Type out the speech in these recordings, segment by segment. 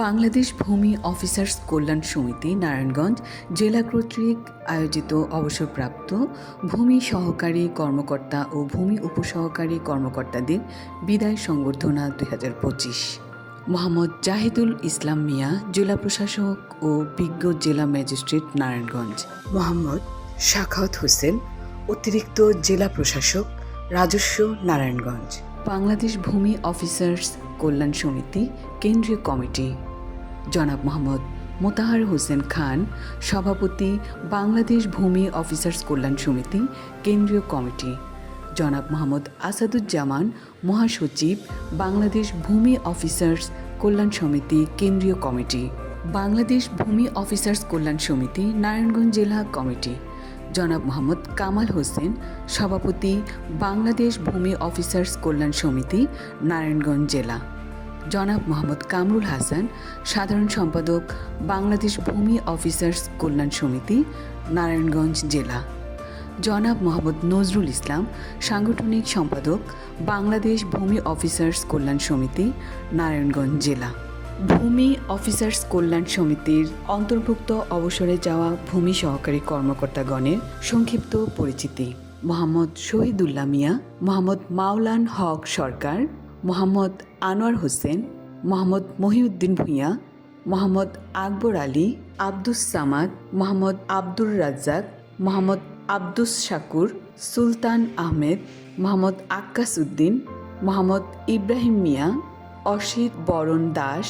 বাংলাদেশ ভূমি অফিসার্স কল্যাণ সমিতি, নারায়ণগঞ্জ, জেলা কর্তৃক আয়োজিত অবসরপ্রাপ্ত ভূমি সহকারী কর্মকর্তা ও ভূমি উপসহকারী কর্মকর্তাদের বিদায় সংবর্ধনা দুই হাজার পঁচিশ। মোহাম্মদ জাহিদুল ইসলাম মিয়া, জেলা প্রশাসক ও বিজ্ঞ জেলা ম্যাজিস্ট্রেট, নারায়ণগঞ্জ। মোহাম্মদ শাখাওয়াত হোসেন, অতিরিক্ত জেলা প্রশাসক, রাজস্ব, নারায়ণগঞ্জ। বাংলাদেশ ভূমি অফিসার্স কল্যাণ সমিতি কেন্দ্রীয় কমিটি। জনাব মোহাম্মদ মোতাহার হোসেন খান, সভাপতি, বাংলাদেশ ভূমি অফিসার্স কল্যাণ সমিতি, কেন্দ্রীয় কমিটি। জনাব মোহাম্মদ আসাদুজ্জামান, মহাসচিব, বাংলাদেশ ভূমি অফিসার্স কল্যাণ সমিতি, কেন্দ্রীয় কমিটি। বাংলাদেশ ভূমি অফিসার্স কল্যাণ সমিতি, নারায়ণগঞ্জ জেলা কমিটি। জনাব মোহাম্মদ কামাল হোসেন, সভাপতি, বাংলাদেশ ভূমি অফিসার্স কল্যাণ সমিতি, নারায়ণগঞ্জ জেলা। জনাব মোহাম্মদ কামরুল হাসান, সাধারণ সম্পাদক, বাংলাদেশ ভূমি অফিসার্স কল্যাণ সমিতি, নারায়ণগঞ্জ জেলা। জনাব মোহাম্মদ নজরুল ইসলাম, সাংগঠনিক সম্পাদক, বাংলাদেশ ভূমি অফিসার্স কল্যাণ সমিতি, নারায়ণগঞ্জ জেলা। ভূমি অফিসার্স কল্যাণ সমিতির অন্তর্ভুক্ত অবসরে যাওয়া ভূমি সহকারী কর্মকর্তাগণের সংক্ষিপ্ত পরিচিতি। মোহাম্মদ শহীদুল্লাহ মিয়া, মোহাম্মদ মাওলান হক সরকার মোহাম্মদ আনোয়ার হোসেন, মোহাম্মদ মহিউদ্দিন ভূঁইয়া, মোহাম্মদ আকবর আলী, আব্দুস সামাদ, মোহাম্মদ আব্দুর রাজ্জাক, মোহাম্মদ আব্দুস শাকুর, সুলতান আহমেদ, মোহাম্মদ আক্কাস উদ্দিন, মোহাম্মদ ইব্রাহিম মিয়া অসিত বরণ দাস,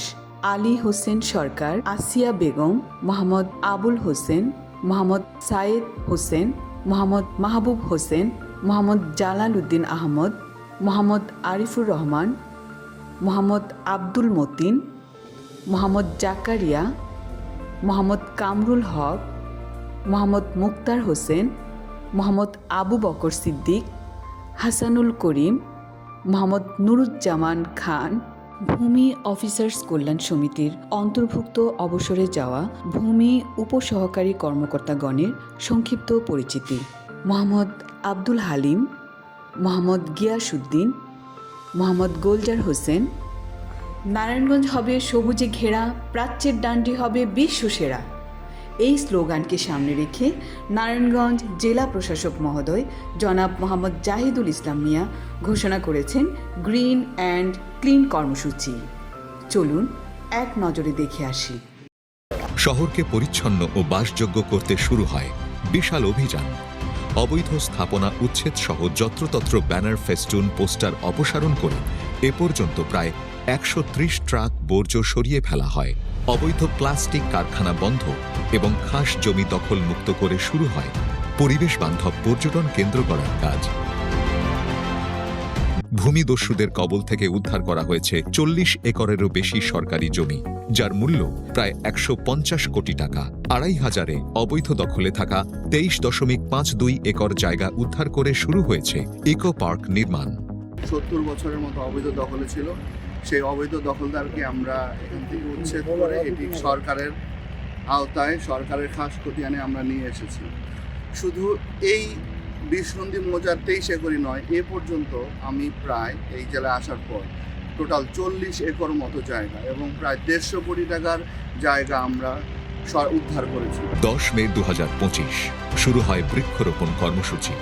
আলী হোসেন সরকার, আসিয়া বেগম, মোহাম্মদ আবুল হোসেন, মোহাম্মদ সায়েদ হোসেন, মোহাম্মদ মাহবুব হোসেন, মোহাম্মদ জালাল উদ্দিন আহমদ মোহাম্মদ আরিফুর রহমান, মোহাম্মদ আব্দুল মতিন, মোহাম্মদ জাকারিয়া, মোহাম্মদ কামরুল হক, মোহাম্মদ মুক্তার হোসেন, মোহাম্মদ আবু বকর সিদ্দিক, হাসানুল করিম, মোহাম্মদ নুরুজ্জামান খান। ভূমি অফিসার্স কল্যাণ সমিতির অন্তর্ভুক্ত অবসরে যাওয়া ভূমি উপসহকারী কর্মকর্তাগণের সংক্ষিপ্ত পরিচিতি। মোহাম্মদ আব্দুল হালিম মোহাম্মদ গিয়াসুদ্দিন মোহাম্মদ গোলজার হোসেন। নারায়ণগঞ্জ হবে সবুজে ঘেরা, প্রাচ্যের ডান্ডি হবে বিশ্ব সেরা এই স্লোগানকে সামনে রেখে নারায়ণগঞ্জ জেলা প্রশাসক মহোদয় জনাব মোহাম্মদ জাহিদুল ইসলাম মিয়া ঘোষণা করেছেন গ্রিন অ্যান্ড ক্লিন কর্মসূচি। চলুন এক নজরে দেখে আসি। শহরকে পরিচ্ছন্ন ও বাসযোগ্য করতে শুরু হয় বিশাল অভিযান। অবৈধ স্থাপনা, উচ্ছেদ সহ যত্রতত্র ব্যানার, ফেস্টুন, পোস্টার অপসারণ করে এ পর্যন্ত প্রায় একশো ত্রিশ ট্রাক বর্জ্য সরিয়ে ফেলা হয়। অবৈধ প্লাস্টিক কারখানা বন্ধ এবং খাস জমি দখল মুক্ত করে শুরু হয় পরিবেশ বান্ধব পর্যটন কেন্দ্র করার কাজ। ভূমিদস্যুদের কবল থেকে উদ্ধার করা হয়েছে চল্লিশ একরেরও বেশি সরকারি জমি, যার মূল্য প্রায় একশো পঞ্চাশ কোটি টাকা। আড়াই হাজারে অবৈধ দখলে থাকা তেইশ দশমিক পাঁচ দুই একর জায়গা উদ্ধার করে শুরু হয়েছে ইকো পার্ক নির্মাণ। সত্তর বছরের মতো অবৈধ দখলে ছিল। সেই অবৈধ দখলদারকে আমরা এখান থেকে উচ্ছেদ করে এটি সরকারের আওতায়, সরকারের খাস খতিয়ানে আমরা নিয়ে এসেছি। শুধু এই বিষ্ণন্দী মৌজার তেইশ একরই নয়, এ পর্যন্ত আমি প্রায় এই জেলায় আসার পর টোটাল চল্লিশ একর মতো জায়গা এবং প্রায় দেড়শো কোটি টাকার জায়গা আমরা উদ্ধার করেছি। দশ মে দু হাজার পঁচিশ, শুরু হয় বৃক্ষরোপণ কর্মসূচি।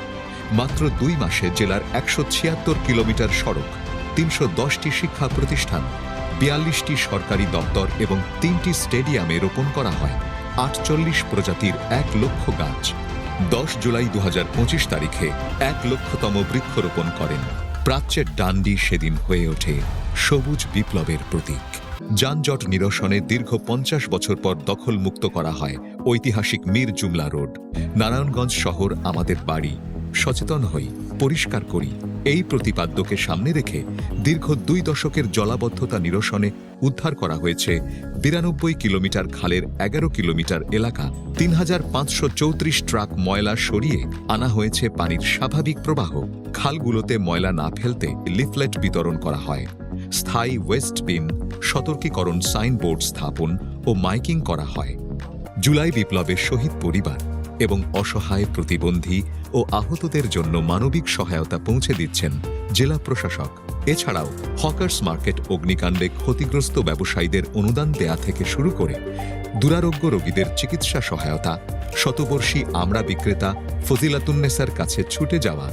মাত্র দুই মাসে জেলার একশো ছিয়াত্তর কিলোমিটার সড়ক, তিনশো দশটি শিক্ষা প্রতিষ্ঠান, বিয়াল্লিশটি সরকারি দপ্তর এবং তিনটি স্টেডিয়ামে রোপণ করা হয়। আটচল্লিশ প্রজাতির এক লক্ষ গাছ। দশ জুলাই দু হাজার পঁচিশ তারিখে এক লক্ষতম বৃক্ষরোপণ করেন। প্রাচ্যের ডান্ডি সেদিন হয়ে ওঠে সবুজ বিপ্লবের প্রতীক। যানজট নিরসনে দীর্ঘ পঞ্চাশ বছর পর দখল মুক্ত করা হয় ঐতিহাসিক মীর জুমলা রোড। নারায়ণগঞ্জ শহর আমাদের বাড়ি। সচেতন হই। পরিষ্কার করি। এই প্রতিপাদ্যকে সামনে রেখে দীর্ঘ দুই দশকের জলাবদ্ধতা নিরসনে উদ্ধার করা হয়েছে বিরানব্বই কিলোমিটার খালের এগারো কিলোমিটার এলাকা, তিন হাজার পাঁচশো চৌত্রিশ ট্রাক ময়লা সরিয়ে আনা হয়েছে পানির স্বাভাবিক প্রবাহ। খালগুলোতে ময়লা না ফেলতে লিফলেট বিতরণ করা হয়। স্থায়ী ওয়েস্ট বিন, সতর্কীকরণ সাইনবোর্ড স্থাপন ও মাইকিং করা হয়। জুলাই বিপ্লবের শহীদ পরিবার এবং অসহায় প্রতিবন্ধী ও আহতদের জন্য মানবিক সহায়তা পৌঁছে দিচ্ছেন জেলা প্রশাসক। এছাড়াও হকার্স মার্কেট অগ্নিকাণ্ডে ক্ষতিগ্রস্ত ব্যবসায়ীদের অনুদান দেয়া থেকে শুরু করে দুরারোগ্য রোগীদের চিকিৎসা সহায়তা, শতবর্ষী আমরা বিক্রেতা ফজিলাতুন্নেসার কাছে ছুটে যাওয়া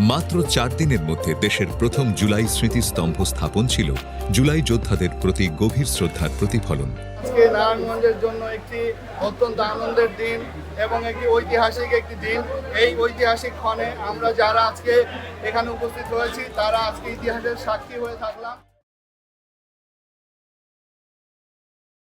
মাত্র চার দিনের মধ্যে দেশের প্রথম জুলাই স্মৃতিস্তম্ভ স্থাপন ছিল জুলাই যোদ্ধাদের প্রতি গভীর শ্রদ্ধার প্রতিফলন। আজকে নারায়ণগঞ্জের জন্য একটি অত্যন্ত আনন্দের দিন এবং একটি ঐতিহাসিক একটি দিন। এই ঐতিহাসিক ক্ষণে আমরা যারা আজকে এখানে উপস্থিত হয়েছি, তারা আজকে ইতিহাসের সাক্ষী হয়ে থাকলাম।